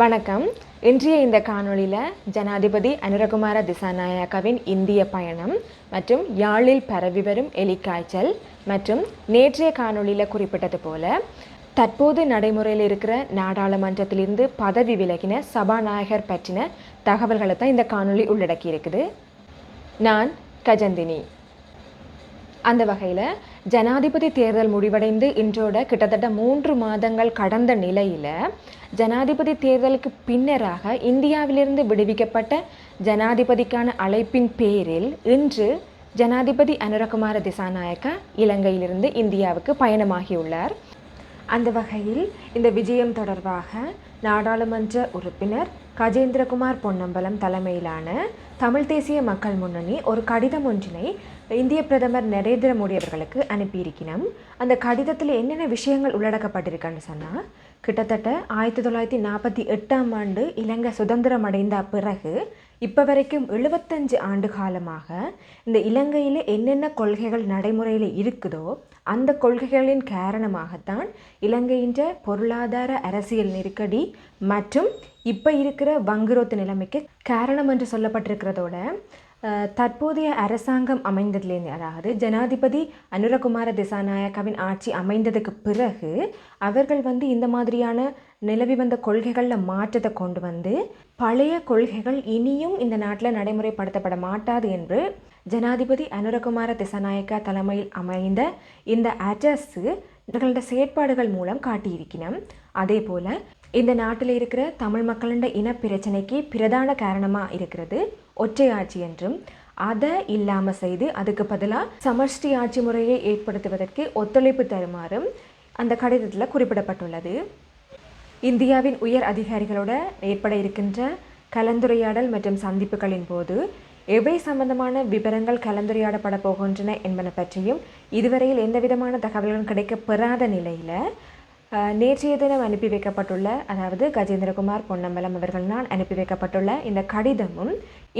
வணக்கம். இன்றைய இந்த காணொளியில் ஜனாதிபதி அனுரகுமார திசாநாயக்காவின் இந்திய பயணம் மற்றும் யாழில் பரவி வரும் எலிக்காய்ச்சல் மற்றும் நேற்றைய காணொளியில் குறிப்பிட்டது போல தற்போது நடைமுறையில் இருக்கிற நாடாளுமன்றத்திலிருந்து பதவி விலகின சபாநாயகர் பற்றின தகவல்களை தான் இந்த காணொளி உள்ளடக்கி இருக்குது நான் கஜந்தினி. அந்த வகையில் ஜனாதிபதி தேர்தல் முடிவடைந்து இன்றோட கிட்டத்தட்ட மூன்று மாதங்கள் கடந்த நிலையில் ஜனாதிபதி தேர்தலுக்கு பின்னராக இந்தியாவிலிருந்து விடுவிக்கப்பட்ட ஜனாதிபதிக்கான அழைப்பின் பேரில் இன்று ஜனாதிபதி அனுரகுமார திசாநாயக்கா இலங்கையிலிருந்து இந்தியாவுக்கு பயணமாகியுள்ளார். அந்த வகையில் இந்த விஜயம் தொடர்பாக நாடாளுமன்ற உறுப்பினர் கஜேந்திரகுமார் பொன்னம்பலம் தலைமையிலான தமிழ் தேசிய மக்கள் முன்னணி ஒரு கடிதம் ஒன்றினை இந்திய பிரதமர் நரேந்திர மோடி அவர்களுக்கு அனுப்பியிருக்கணும் அந்த கடிதத்தில் என்னென்ன விஷயங்கள் உள்ளடக்கப்பட்டிருக்குன்னு சொன்னால் கிட்டத்தட்ட ஆயிரத்தி தொள்ளாயிரத்தி நாற்பத்தி எட்டாம் ஆண்டு இலங்கை சுதந்திரம் அடைந்த பிறகு இப்போ வரைக்கும் எழுபத்தஞ்சு ஆண்டு காலமாக இந்த இலங்கையில் என்னென்ன கொள்கைகள் நடைமுறையில் இருக்குதோ அந்த கொள்கைகளின் காரணமாகத்தான் இலங்கையின் பொருளாதார அரசியல் நெருக்கடி மற்றும் இப்போ இருக்கிற வங்குரோத்து நிலைமைக்கு காரணம் என்று சொல்லப்பட்டிருக்கிறதோட தற்போதைய அரசாங்கம் அமைந்ததுலேருந்து அதாவது ஜனாதிபதி அனுரகுமார திசாநாயக்காவின் ஆட்சி அமைந்ததுக்கு பிறகு அவர்கள் வந்து இந்த மாதிரியான நிலவி வந்த கொள்கைகளில் மாற்றத்தை கொண்டு வந்து பழைய கொள்கைகள் இனியும் இந்த நாட்டில் நடைமுறைப்படுத்தப்பட மாட்டாது என்று ஜனாதிபதி அனுரகுமார திசாநாயக்கா தலைமையில் அமைந்த இந்த அரசு இவர்களோட செயற்பாடுகள் மூலம் காட்டியிருக்கிறோம் அதே போல் இந்த நாட்டில் இருக்கிற தமிழ் மக்களின் இன பிரச்சனைக்கு பிரதான காரணமாக இருக்கிறது ஒற்றை ஆட்சி என்றும் அதை இல்லாமல் செய்து அதுக்கு பதிலாக சமஷ்டி ஆட்சி முறையை ஏற்படுத்துவதற்கு ஒத்துழைப்பு தருமாறும் அந்த கடிதத்தில் குறிப்பிடப்பட்டுள்ளது. இந்தியாவின் உயர் அதிகாரிகளோட ஏற்பட இருக்கின்ற கலந்துரையாடல் மற்றும் சந்திப்புகளின் போது எவை சம்பந்தமான விவரங்கள் கலந்துரையாடப்பட போகின்றன என்பன பற்றியும் இதுவரையில் எந்தவிதமான தகவல்களும் கிடைக்கப்பெறாத நிலையில் நேற்றைய தினம் அனுப்பி வைக்கப்பட்டுள்ள அதாவது கஜேந்திரகுமார் பொன்னம்பலம் அவர்களால் அனுப்பி வைக்கப்பட்டுள்ள இந்த கடிதமும்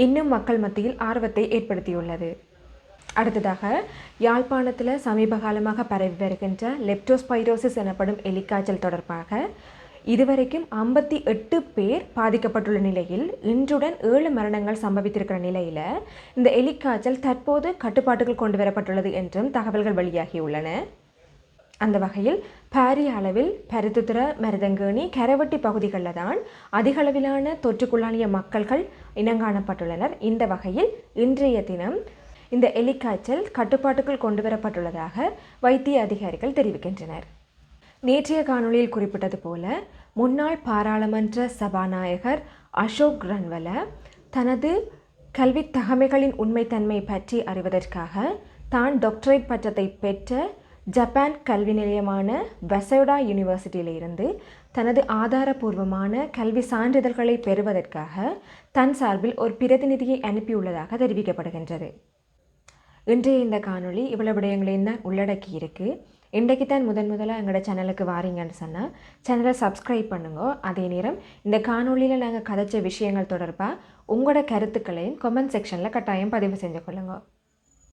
இன்னும் மக்கள் மத்தியில் ஆர்வத்தை ஏற்படுத்தியுள்ளது. அடுத்ததாக யாழ்ப்பாணத்தில் சமீப காலமாக பரவி வருகின்ற லெப்டோஸ்பைரோசிஸ் எனப்படும் எலிக்காய்ச்சல் தொடர்பாக இதுவரைக்கும் ஐம்பத்தி எட்டு பேர் பாதிக்கப்பட்டுள்ள நிலையில் இன்றுடன் ஏழு மரணங்கள் சம்பவித்திருக்கிற நிலையில் இந்த எலிக்காய்ச்சல் தற்போது கட்டுப்பாட்டுகள் கொண்டு வரப்பட்டுள்ளது என்றும் தகவல்கள் வெளியாகியுள்ளன. அந்த வகையில் பாரிய அளவில் பருத்துத்துற மருதங்கேணி கரவட்டி பகுதிகளில் தான் அதிகளவிலான தொற்றுக்குள்ளானிய மக்கள்கள் இனங்காணப்பட்டுள்ளனர். இந்த வகையில் இன்றைய தினம் இந்த எலிக்காய்ச்சல் கட்டுப்பாட்டுக்குள் கொண்டு வரப்பட்டுள்ளதாக வைத்திய அதிகாரிகள் தெரிவிக்கின்றனர். நேற்றைய காணொளியில் குறிப்பிட்டது போல முன்னாள் பாராளுமன்ற சபாநாயகர் அசோக் ரன்வல தனது கல்வி தகமைகளின் உண்மைத்தன்மை பற்றி அறிவதற்காக தான் டாக்டரேட் பட்டத்தை பெற்ற ஜப்பான் கல்வி நிலையமான வெசோடா யூனிவர்சிட்டியிலிருந்து தனது ஆதாரபூர்வமான கல்வி சான்றிதழ்களை பெறுவதற்காக தன் சார்பில் ஒரு பிரதிநிதியை அனுப்பியுள்ளதாக தெரிவிக்கப்படுகின்றது. இன்றைய இந்த காணொளி இவ்வளவு விடயங்களையும் தான் உள்ளடக்கி இருக்குது இன்றைக்கு தான் முதன் முதலாக எங்களோட சேனலுக்கு வாரீங்கன்னு சொன்னால் சேனலை சப்ஸ்கிரைப் பண்ணுங்க. அதே நேரம் இந்த காணொலியில் நாங்கள் கதைச்ச விஷயங்கள் தொடர்பாக உங்களோட கருத்துக்களையும் கமெண்ட் செக்ஷனில் கட்டாயம் பதிவு செஞ்சு கொள்ளுங்கள்